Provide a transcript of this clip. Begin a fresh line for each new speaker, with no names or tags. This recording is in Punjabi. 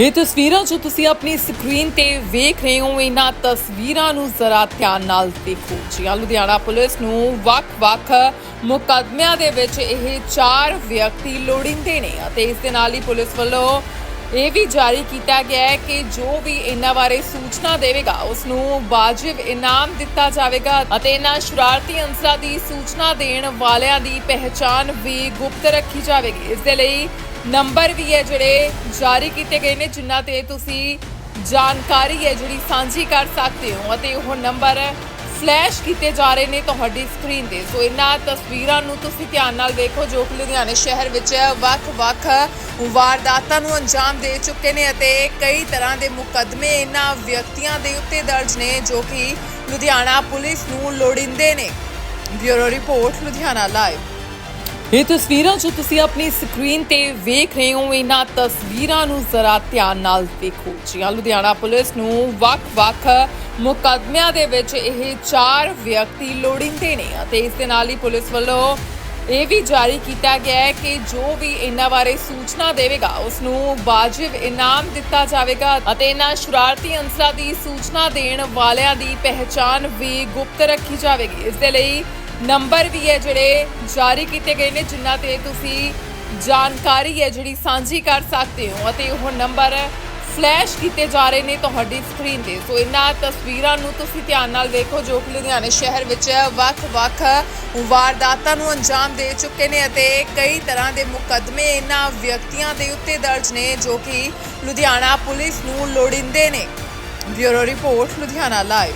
ਇਹ ਤਸਵੀਰਾਂ ਜੋ ਤੁਸੀਂ ਆਪਣੀ ਸਕਰੀਨ ਤੇ ਵੇਖ ਰਹੇ ਹੋ, ਇਹਨਾਂ ਤਸਵੀਰਾਂ ਨੂੰ ਜ਼ਰਾ ਧਿਆਨ ਨਾਲ ਦੇਖੋ ਜੀ। ਆਹ ਲੁਧਿਆਣਾ ਪੁਲਿਸ ਨੂੰ ਵੱਖ-ਵੱਖ ਮੁਕੱਦਮਿਆਂ ਦੇ ਵਿੱਚ ਇਹ ਚਾਰ ਵਿਅਕਤੀ ਲੋੜੀਂਦੇ ਨੇ ਅਤੇ ਇਸ ਦੇ ਨਾਲ ਹੀ ਪੁਲਿਸ ਵੱਲੋਂ ਇਹ ਵੀ ਜਾਰੀ ਕੀਤਾ ਗਿਆ ਹੈ ਕਿ ਜੋ ਵੀ ਇਹਨਾਂ ਬਾਰੇ ਸੂਚਨਾ ਦੇਵੇਗਾ ਉਸ ਨੂੰ ਵਾਜਿਬ ਇਨਾਮ ਦਿੱਤਾ ਜਾਵੇਗਾ ਅਤੇ ਇਹਨਾਂ ਸ਼ਰਾਰਤੀ ਅੰਸਰਾਂ ਦੀ ਸੂਚਨਾ ਦੇਣ ਵਾਲਿਆਂ ਦੀ ਪਹਿਚਾਣ ਵੀ ਗੁਪਤ ਰੱਖੀ ਜਾਵੇਗੀ। ਇਸ ਦੇ ਲਈ ਨੰਬਰ ਵੀ ਹੈ ਜਿਹੜੇ ਜਾਰੀ ਕੀਤੇ ਗਏ ਨੇ, ਜਿਨ੍ਹਾਂ ਤੇ ਤੁਸੀਂ ਜਾਣਕਾਰੀ ਹੈ ਜਿਹੜੀ ਸਾਂਝੀ ਕਰ ਸਕਦੇ ਹੋ ਅਤੇ ਉਹ ਨੰਬਰ ਫਲੈਸ਼ ਕੀਤੇ ਜਾ ਰਹੇ ਨੇ ਤੁਹਾਡੀ ਸਕਰੀਨ ਤੇ। ਸੋ ਇਹਨਾਂ ਤਸਵੀਰਾਂ ਨੂੰ ਤੁਸੀਂ ਧਿਆਨ ਨਾਲ ਵੇਖੋ ਜੋ ਕਿ ਲੁਧਿਆਣੇ ਸ਼ਹਿਰ ਵਿੱਚ ਵੱਖ-ਵੱਖ ਵਾਰਦਾਤਾਂ ਨੂੰ ਅੰਜਾਮ ਦੇ ਚੁੱਕੇ ਨੇ ਅਤੇ ਕਈ ਤਰ੍ਹਾਂ ਦੇ ਮੁਕੱਦਮੇ ਇਹਨਾਂ ਵਿਅਕਤੀਆਂ ਦੇ ਉੱਤੇ ਦਰਜ ਨੇ, ਜੋ ਕਿ ਲੁਧਿਆਣਾ ਪੁਲਿਸ ਨੂੰ ਲੋੜਿੰਦੇ ਨੇ। Bureau report, Ludhiana live. ਇਹ ਤਸਵੀਰਾਂ ਜੋ ਤੁਸੀਂ ਆਪਣੀ ਸਕਰੀਨ ਤੇ ਵੇਖ ਰਹੇ ਹੋ, ਇਹਨਾਂ ਤਸਵੀਰਾਂ ਨੂੰ ਜ਼ਰਾ ਧਿਆਨ ਨਾਲ ਦੇਖੋ। ਜੀ ਲੁਧਿਆਣਾ ਪੁਲਿਸ ਨੂੰ ਵੱਖ-ਵੱਖ ਮੁਕੱਦਮਿਆਂ ਦੇ ਵਿੱਚ ਇਹ ਚਾਰ ਵਿਅਕਤੀ ਲੋੜਿੰਦੇ ਨੇ ਅਤੇ ਇਸ ਦੇ ਨਾਲ ਹੀ ਪੁਲਿਸ ਵੱਲੋਂ ਇਹ ਵੀ ਜਾਰੀ ਕੀਤਾ ਗਿਆ ਹੈ ਕਿ ਜੋ ਵੀ ਇਹਨਾਂ ਬਾਰੇ ਸੂਚਨਾ ਦੇਵੇਗਾ ਉਸ ਨੂੰ ਵਾਜਿਬ ਇਨਾਮ ਦਿੱਤਾ ਜਾਵੇਗਾ ਅਤੇ ਇਹਨਾਂ ਸ਼ਰਾਰਤੀ ਅੰਸਰਾਂ ਦੀ ਸੂਚਨਾ ਦੇਣ ਵਾਲਿਆਂ ਦੀ ਪਹਿਚਾਣ ਵੀ ਗੁਪਤ ਰੱਖੀ ਜਾਵੇਗੀ। ਇਸ ਦੇ ਲਈ ਨੰਬਰ ਵੀ ਹੈ ਜਿਹੜੇ ਜਾਰੀ ਕੀਤੇ ਗਏ ਨੇ, ਜਿਨ੍ਹਾਂ ਤੇ ਤੁਸੀਂ ਜਾਣਕਾਰੀ ਹੈ ਜਿਹੜੀ ਸਾਂਝੀ ਕਰ ਸਕਦੇ ਹੋ ਅਤੇ ਉਹ ਨੰਬਰ ਫਲੈਸ਼ ਕੀਤੇ ਜਾ ਰਹੇ ਨੇ ਤੁਹਾਡੀ ਸਕਰੀਨ ਤੇ। ਸੋ ਇਹਨਾਂ ਤਸਵੀਰਾਂ ਨੂੰ ਤੁਸੀਂ ਧਿਆਨ ਨਾਲ ਵੇਖੋ ਜੋ ਕਿ ਲੁਧਿਆਣੇ ਸ਼ਹਿਰ ਵਿੱਚ ਵੱਖ-ਵੱਖ ਵਾਰਦਾਤਾਂ ਨੂੰ ਅੰਜਾਮ ਦੇ ਚੁੱਕੇ ਨੇ ਅਤੇ ਕਈ ਤਰ੍ਹਾਂ ਦੇ ਮੁਕੱਦਮੇ ਇਹਨਾਂ ਵਿਅਕਤੀਆਂ ਦੇ ਉੱਤੇ ਦਰਜ ਨੇ, ਜੋ ਕਿ ਲੁਧਿਆਣਾ ਪੁਲਿਸ ਨੂੰ ਲੋੜਿੰਦੇ ਨੇ। Bureau report, Ludhiana live.